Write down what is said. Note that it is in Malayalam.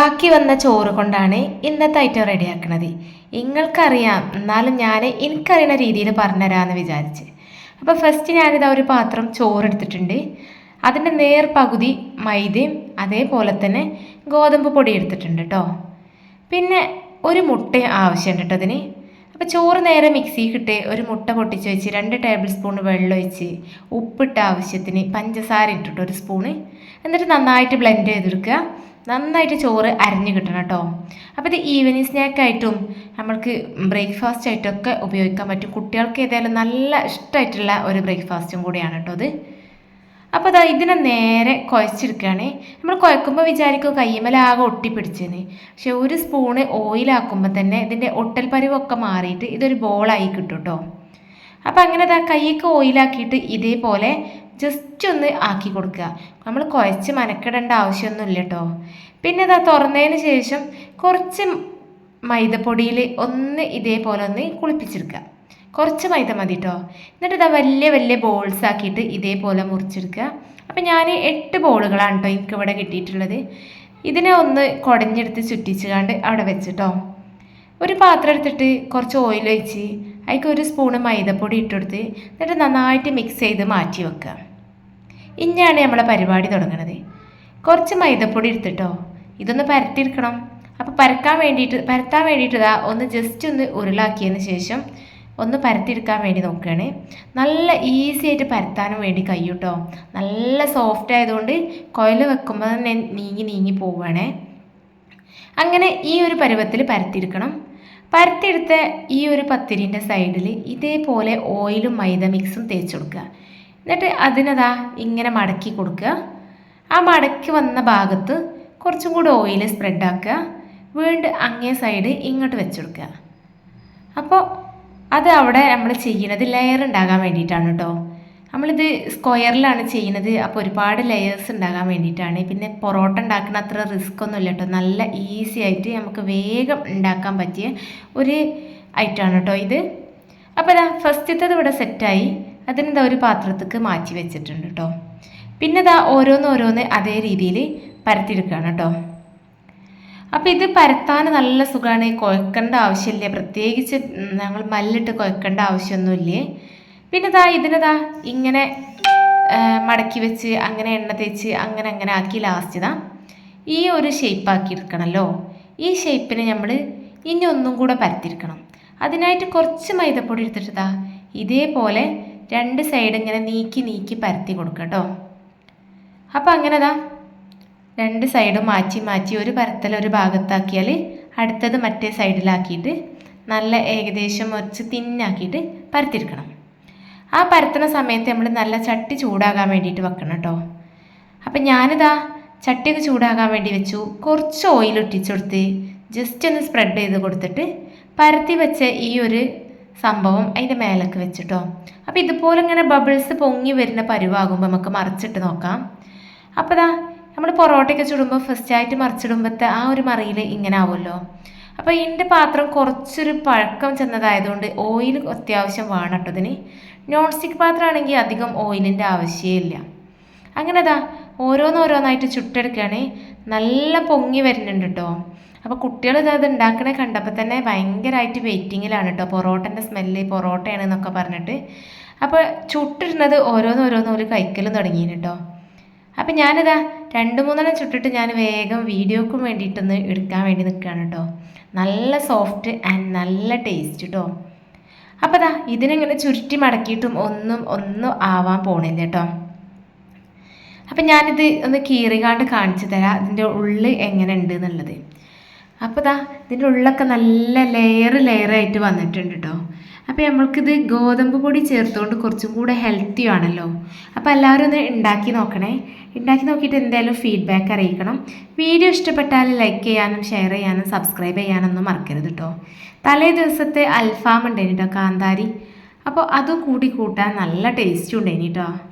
ബാക്കി വന്ന ചോറ് കൊണ്ടാണ് ഇന്നത്തെ ഐറ്റം റെഡിയാക്കണത്. നിങ്ങൾക്കറിയാം എന്നാലും ഞാൻ എനിക്കറിയുന്ന രീതിയിൽ പറഞ്ഞുതരാമെന്ന് വിചാരിച്ച്. അപ്പോൾ ഫസ്റ്റ് ഞാനിതാ ഒരു പാത്രം ചോറെടുത്തിട്ടുണ്ട്. അതിന്റെ നേർ പകുതി മൈദയും അതേപോലെ തന്നെ ഗോതമ്പ് പൊടി എടുത്തിട്ടുണ്ട് കേട്ടോ പിന്നെ ഒരു മുട്ട ആവശ്യമുണ്ട് കേട്ടോ അതിന് അപ്പോൾ ചോറ് നേരെ മിക്സിയിൽ ഇട്ട് ഒരു മുട്ട പൊട്ടിച്ച് വെച്ച് രണ്ട് ടേബിൾ സ്പൂൺ വെള്ളം ഒഴിച്ച് ഉപ്പിട്ട ആവശ്യത്തിന് പഞ്ചസാര ഇട്ടിട്ട് ഒരു സ്പൂണ്. എന്നിട്ട് നന്നായിട്ട് ബ്ലെൻഡ് ചെയ്തെടുക്കുക. നന്നായിട്ട് ചോറ് അരഞ്ഞു കിട്ടണം കേട്ടോ. അപ്പോൾ ഇത് ഈവനിങ് സ്നാക്കായിട്ടും നമ്മൾക്ക് ബ്രേക്ക്ഫാസ്റ്റ് ആയിട്ടൊക്കെ ഉപയോഗിക്കാൻ പറ്റും. കുട്ടികൾക്ക് ഏതായാലും നല്ല ഇഷ്ടമായിട്ടുള്ള ഒരു ബ്രേക്ക്ഫാസ്റ്റും കൂടിയാണ് കേട്ടോ അത് അപ്പോൾ അതാ ഇതിനെ നേരെ കുഴച്ചെടുക്കുകയാണ്. നമ്മൾ കുഴക്കുമ്പോൾ വിചാരിക്കും കയ്യുമ്മലാകെ ഒട്ടിപ്പിടിച്ചെന്ന് പക്ഷെ ഒരു സ്പൂണ് ഓയിലാക്കുമ്പോൾ തന്നെ ഇതിന്റെ ഒട്ടൽ പരിവൊക്കെ മാറിയിട്ട് ഇതൊരു ബോളായി കിട്ടും കേട്ടോ. അപ്പോൾ അങ്ങനെ ഇതാ കൈയൊക്കെ ഓയിലാക്കിയിട്ട് ഇതേപോലെ ജസ്റ്റ് ഒന്ന് ആക്കി കൊടുക്കുക. നമ്മൾ കുഴച്ച് മനക്കിടേണ്ട ആവശ്യമൊന്നുമില്ല കേട്ടോ പിന്നെ ഇതാ തുറന്നതിന് ശേഷം കുറച്ച് മൈദപ്പൊടിയിൽ ഒന്ന് ഇതേപോലെ ഒന്ന് കുളിപ്പിച്ചെടുക്കുക. കുറച്ച് മൈദ മതി കേട്ടോ എന്നിട്ട് ഇതാ വലിയ വലിയ ബോൾസ് ആക്കിയിട്ട് ഇതേപോലെ മുറിച്ചെടുക്കുക. അപ്പം ഞാൻ എട്ട് ബോളുകളാണ് കേട്ടോ എനിക്ക് ഇവിടെ കിട്ടിയിട്ടുള്ളത്. ഇതിനെ ഒന്ന് കുടഞ്ഞെടുത്ത് ചുറ്റിച്ച് കണ്ട് അവിടെ വെച്ചിട്ടോ. ഒരു പാത്രം എടുത്തിട്ട് കുറച്ച് ഓയിൽ ഒഴിച്ച് അതിലേക്ക് ഒരു സ്പൂണ് മൈദപ്പൊടി ഇട്ടെടുത്ത് എന്നിട്ട് നന്നായിട്ട് മിക്സ് ചെയ്ത് മാറ്റി വെക്കുക. ഇനിയാണ് നമ്മളെ പരിപാടി തുടങ്ങണത്. കുറച്ച് മൈദപ്പൊടി എടുത്തിട്ടോ. ഇതൊന്ന് പരത്തിയെടുക്കണം അപ്പോൾ പരക്കാൻ വേണ്ടിയിട്ട് പരത്താൻ വേണ്ടിയിട്ട് ഇതാ ഒന്ന് ജസ്റ്റ് ഒന്ന് ഉരുളാക്കിയതിന് ശേഷം ഒന്ന് പരത്തിയെടുക്കാൻ വേണ്ടി നോക്കുകയാണ് നല്ല ഈസി ആയിട്ട് പരത്താനും വേണ്ടി കയ്യൂട്ടോ നല്ല സോഫ്റ്റ് ആയതുകൊണ്ട് കുഴൽ വെക്കുമ്പോൾ തന്നെ നീങ്ങി നീങ്ങി പോവുകയാണേ അങ്ങനെ ഈ ഒരു പരുവത്തിൽ പരത്തിയെടുക്കണം. പരത്തിയെടുത്ത ഈ ഒരു പത്തിരിന്റെ സൈഡിൽ ഇതേപോലെ ഓയിലും മൈദ മിക്സും തേച്ച് കൊടുക്കുക. എന്നിട്ട് അതിനതാ ഇങ്ങനെ മടക്കി കൊടുക്കുക. ആ മടക്കി വന്ന ഭാഗത്ത് കുറച്ചും കൂടി ഓയിൽ സ്പ്രെഡാക്കുക വീണ്ടും അങ്ങേ സൈഡ് ഇങ്ങോട്ട് വെച്ചെടുക്കുക. അപ്പോൾ അത് അവിടെ നമ്മൾ ചെയ്യുന്നത് ലെയർ ഉണ്ടാകാൻ വേണ്ടിയിട്ടാണ് കേട്ടോ. നമ്മളിത് സ്ക്വയറിലാണ് ചെയ്യുന്നത്. അപ്പോൾ ഒരുപാട് ലെയേഴ്സ് ഉണ്ടാകാൻ വേണ്ടിയിട്ടാണ്. പിന്നെ പൊറോട്ട ഉണ്ടാക്കുന്ന അത്ര റിസ്ക് ഒന്നുമില്ല കേട്ടോ. നല്ല ഈസി ആയിട്ട് നമുക്ക് വേഗം ഉണ്ടാക്കാൻ പറ്റിയ ഒരു ഐറ്റമാണ് കേട്ടോ ഇത്. അപ്പോൾ ഫസ്റ്റത്തത് ഇവിടെ സെറ്റായി അതിനെന്താ ഒരു പാത്രത്തേക്ക് മാറ്റി വെച്ചിട്ടുണ്ട് കേട്ടോ പിന്നെ ഇതാ ഓരോന്ന് ഓരോന്ന് അതേ രീതിയിൽ പരത്തിയെടുക്കുകയാണ് കേട്ടോ അപ്പോൾ ഇത് പരത്താൻ നല്ല സുഖമാണ് കുഴക്കേണ്ട ആവശ്യമില്ല. പ്രത്യേകിച്ച് ഞങ്ങൾ മല്ലിട്ട് കുഴക്കേണ്ട ആവശ്യമൊന്നുമില്ലേ? പിന്നെ ഇതാ ഇതിനതാ ഇങ്ങനെ മടക്കി വെച്ച് അങ്ങനെ എണ്ണ തേച്ച് അങ്ങനെ അങ്ങനെ ആക്കി ലാസ്റ്റ് ഇതാ ഈ ഒരു ഷേപ്പാക്കി എടുക്കണമല്ലോ ഈ ഷേപ്പിനെ നമ്മൾ ഇനി ഒന്നും കൂടെ പരത്തിരിക്കണം അതിനായിട്ട് കുറച്ച് മൈദപ്പൊടി എടുത്തിട്ട് ഇതേപോലെ രണ്ട് സൈഡ് ഇങ്ങനെ നീക്കി നീക്കി പരത്തി കൊടുക്കുക കേട്ടോ അപ്പോൾ അങ്ങനെ അതാ രണ്ട് സൈഡും മാറ്റി മാറ്റി ഒരു പരത്തൽ ഒരു ഭാഗത്താക്കിയാൽ അടുത്തത് മറ്റേ സൈഡിലാക്കിയിട്ട് നല്ല ഏകദേശം മുറിച്ച് തിന്നാക്കിയിട്ട് പരത്തിയെടുക്കണം. ആ പരത്തുന്ന സമയത്ത് നമ്മൾ നല്ല ചട്ടി ചൂടാകാൻ വേണ്ടിയിട്ട് വെക്കണം കേട്ടോ അപ്പം ഞാനിതാ ചട്ടിയൊക്കെ ചൂടാകാൻ വേണ്ടി വെച്ചു. കുറച്ച് ഓയിൽ ഒട്ടിച്ചു കൊടുത്ത് ജസ്റ്റ് ഒന്ന് സ്പ്രെഡ് ചെയ്ത് കൊടുത്തിട്ട് പരത്തി വെച്ച ഈ ഒരു സംഭവം അതിന്റെ മേലൊക്കെ വെച്ചിട്ടോ. അപ്പോൾ ഇതുപോലെ ഇങ്ങനെ ബബിൾസ് പൊങ്ങി വരുന്ന പരുവാകുമ്പോൾ നമുക്ക് മറിച്ചിട്ട് നോക്കാം. അപ്പോൾ ഇതാ നമ്മൾ പൊറോട്ടയൊക്കെ ചുടുമ്പോൾ ഫസ്റ്റ് ആയിട്ട് മറിച്ചിടുമ്പോഴത്തെ ആ ഒരു മറിയിൽ ഇങ്ങനെ ആവുമല്ലോ. അപ്പോൾ എന്റെ പാത്രം കുറച്ചൊരു പഴക്കം ചെന്നതായതുകൊണ്ട് ഓയിൽ അത്യാവശ്യം വേണം കേട്ടോ ഇതിന്. നോൺ സ്റ്റിക്ക് പാത്രമാണെങ്കിൽ അധികം ഓയിലിന്റെ ആവശ്യമില്ല അങ്ങനെ അതാ ഓരോന്നോരോന്നായിട്ട് ചുട്ടെടുക്കുകയാണ്. നല്ല പൊങ്ങി വരുന്നുണ്ട് കേട്ടോ. അപ്പോൾ കുട്ടികൾ ഇത് ഉണ്ടാക്കണേ കണ്ടപ്പോൾ തന്നെ ഭയങ്കരമായിട്ട് വെയിറ്റിങ്ങിലാണ് കേട്ടോ പൊറോട്ടന്റെ സ്മെല്ല് പൊറോട്ടയാണ് എന്നൊക്കെ പറഞ്ഞിട്ട്. അപ്പോൾ ചുട്ടിടുന്നത് ഓരോന്നോരോന്നും ഒരു കഴിക്കലും തുടങ്ങി കേട്ടോ അപ്പം ഞാനിതാ രണ്ട് മൂന്നെണ്ണം ചുട്ടിട്ട് ഞാൻ വേഗം വീഡിയോക്കും വേണ്ടിയിട്ടൊന്ന് എടുക്കാൻ വേണ്ടി നിൽക്കുകയാണ് കേട്ടോ നല്ല സോഫ്റ്റ് ആൻഡ് നല്ല ടേസ്റ്റ് കേട്ടോ അപ്പോൾ ദാ ഇതിനിങ്ങനെ ചുരുട്ടി മടക്കിയിട്ടും ഒന്നും ഒന്നും ആവാൻ പോണില്ല കേട്ടോ അപ്പം ഞാനിത് ഒന്ന് കീറികാണ്ട് കാണിച്ചു തരാം അതിന്റെ ഉള്ളിൽ എങ്ങനെ ഉണ്ട് എന്നുള്ളത്. അപ്പോൾ ദാ ഇതിന്റെ ഉള്ളൊക്കെ നല്ല ലെയർ ലെയറായിട്ട് വന്നിട്ടുണ്ട് കേട്ടോ അപ്പോൾ നമ്മൾക്കിത് ഗോതമ്പ് പൊടി ചേർത്തുകൊണ്ട് കുറച്ചും കൂടെ ഹെൽത്തി ആണല്ലോ. അപ്പോൾ എല്ലാവരും ഒന്ന് ഉണ്ടാക്കി നോക്കണേ. ഉണ്ടാക്കി നോക്കിയിട്ട് എന്തായാലും ഫീഡ്ബാക്ക് അറിയിക്കണം. വീഡിയോ ഇഷ്ടപ്പെട്ടാൽ ലൈക്ക് ചെയ്യാനും ഷെയർ ചെയ്യാനും സബ്സ്ക്രൈബ് ചെയ്യാനൊന്നും മറക്കരുത് കേട്ടോ തലേ ദിവസത്തെ അൽഫാം ഉണ്ടായിന് കേട്ടോ കാന്താരി. അപ്പോൾ അതും കൂടി കൂട്ടാൻ നല്ല ടേസ്റ്റും ഉണ്ടേനിട്ടോ കേട്ടോ